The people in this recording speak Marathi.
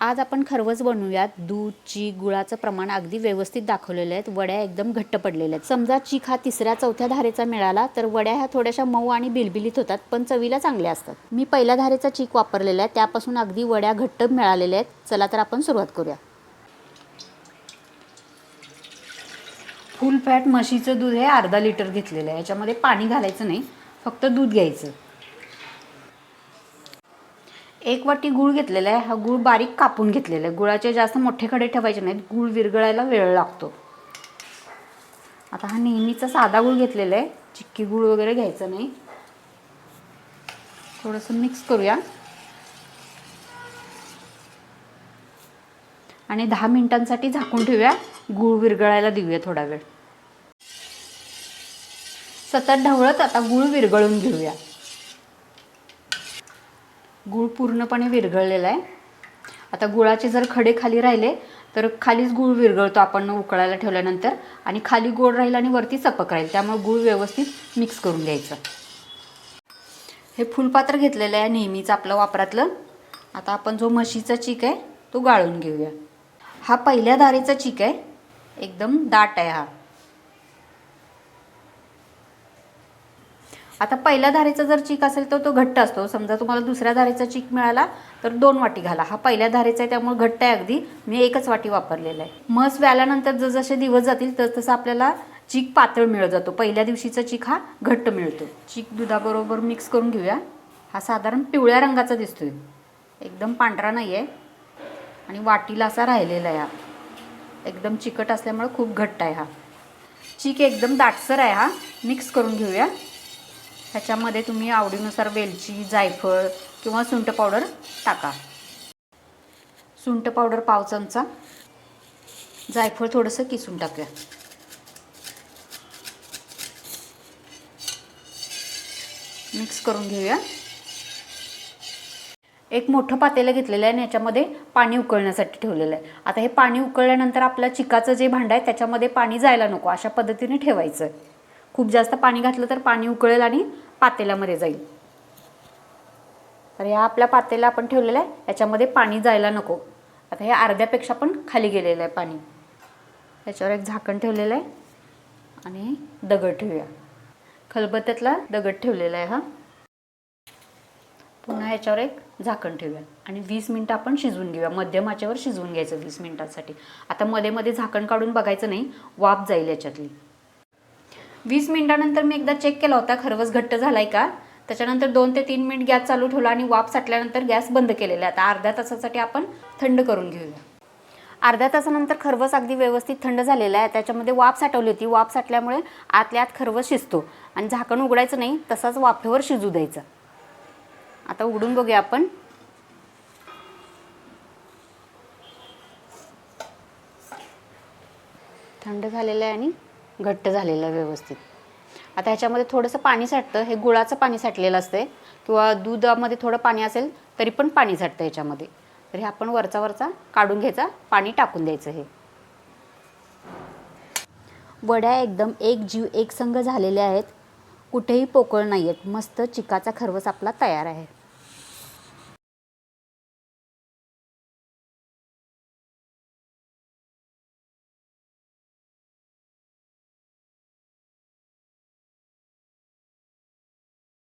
आज आपण खरवस बनवूयात. दूध चीक गुळाचं प्रमाण अगदी व्यवस्थित दाखवलेले आहेत वड्या एकदम घट्ट पडलेल्या आहेत. समजा चीक हा तिसऱ्या चौथ्या धारेचा मिळाला तर वड्या ह्या थोड्याशा मऊ आणि बिलबिलीत होतात पण चवीला चांगल्या असतात. मी पहिल्या धारेचा चीक वापरलेला आहे. त्यापासून अगदी वड्या घट्ट मिळालेल्या आहेत. चला तर आपण सुरुवात करूया. फुल फॅट म्हशीचं दूध हे अर्धा लिटर घेतलेलं आहे. याच्यामध्ये पाणी घालायचं नाही. फक्त दूध घ्यायचं. एक वाटी गूळ घेतलेला आहे. हा गूळ बारीक कापून घेतलेला आहे. गुळाचे जास्त मोठे खडे ठेवायचे नाहीत. गूळ विरघळायला वेळ लागतो. आता हा नेहमीचा साधा गूळ घेतलेला आहे. चिक्की गूळ वगैरे घ्यायचं नाही. थोडंसं मिक्स करूया. आणि दहा मिनिटांसाठी झाकून ठेवूया. गूळ विरघळायला देऊया थोडा वेळ. सतत ढवळत आता गूळ विरघळून घेऊया. गूळ पूर्णपणे विरघळलेला आहे. आता गुळाचे जर खडे खाली राहिले तर खालीच गूळ विरघळतो आपण उकळायला ठेवल्यानंतर आणि खाली गोड राहील आणि वरती चपक राहील. त्यामुळे गूळ व्यवस्थित मिक्स करून घ्यायचं. हे फुलपात्र घेतलेलं आहे नेहमीच आपलं वापरातलं. आता आपण जो म्हशीचा चीक आहे तो गाळून घेऊया. हा पहिल्या धारेचा चीक आहे. एकदम दाट आहे हा. आता पहिल्या धारेचा जर चीक असेल तर तो घट्ट असतो. समजा तुम्हाला दुसऱ्या धारेचा चीक मिळाला तर दोन वाटी घाला. हा पहिल्या धारेचा आहे त्यामुळे घट्ट आहे अगदी. मी एकच वाटी वापरलेला आहे. म्हस व्याल्यानंतर जसजसे दिवस जातील तस तसं आपल्याला चीक पातळ मिळत जातो. पहिल्या दिवशीचा चीक हा घट्ट मिळतो. चीक दुधाबरोबर मिक्स करून घेऊया. हा साधारण पिवळ्या रंगाचा दिसतोय. एकदम पांढरा नाही आहे आणि वाटीला असा राहिलेला आहे हा. एकदम चिकट असल्यामुळे खूप घट्ट आहे हा. चीक एकदम दाटसर आहे हा. मिक्स करून घेऊया. ह्याच्यामध्ये तुम्ही आवडीनुसार वेलची जायफळ किंवा सुंठ पावडर टाका. सुंठ पावडर पाव चमचा. जायफळ थोडंसं किसून टाकूया. मिक्स करून घेऊया. एक मोठं पातेलं घेतलेलं आहे आणि याच्यामध्ये पाणी उकळण्यासाठी ठेवलेलं आहे. आता हे पाणी उकळल्यानंतर आपल्या चिकाचं जे भांडं आहे त्याच्यामध्ये पाणी जायला नको. अशा पद्धतीने ठेवायचं. आहे खूप जास्त पाणी घातलं तर पाणी उकळेल आणि पातेल्यामध्ये जाईल. तर ह्या आपल्या पातेला आपण ठेवलेलं आहे. याच्यामध्ये पाणी जायला नको. आता हे अर्ध्यापेक्षा पण खाली गेलेलं आहे पाणी. याच्यावर एक झाकण ठेवलेलं आहे. आणि दगड ठेवूया. खलबत्त्यातला दगड ठेवलेला आहे हा. पुन्हा याच्यावर एक झाकण ठेवूया. आणि वीस मिनटं आपण शिजवून घेऊया. मध्यम शिजवून घ्यायचं वीस मिनटासाठी. आता मध्ये मध्ये झाकण काढून बघायचं नाही. वाफ जाईल याच्यातली. वीस मिनिटानंतर मी एकदा चेक केला होता खरवस घट्ट झालाय का? त्याच्यानंतर दोन ते तीन मिनिट गॅस चालू ठेवला आणि वाफ साठल्यानंतर गॅस बंद केलेला आहे. आता अर्ध्या तासासाठी आपण थंड करून घेऊया. अर्ध्या तासानंतर खरवस अगदी व्यवस्थित थंड झालेला आहे. त्याच्यामध्ये वाफ साठवली होती. वाफ साठल्यामुळे आतल्या आत खरवस शिजतो. आणि झाकण उघडायचं नाही तसाच वाफेवर शिजू द्यायचं. आता उघडून बघूया आपण. थंड झालेलं आहे आणि घट्ट झालेलं आहे व्यवस्थित. आता ह्याच्यामध्ये थोडंसं पाणी साठतं हे गुळाचं पाणी साठलेलं असते किंवा दुधामध्ये थोडं पाणी असेल तरी पण पाणी साठतं ह्याच्यामध्ये. तर हे आपण वरचा वरचा काढून घ्यायचा पाणी टाकून द्यायचं हे. वड्या एकदम एक जीव एक संघ झालेल्या आहेत. कुठेही पोकळ नाही आहेत मस्त चिकाचा खरवस आपला तयार आहे.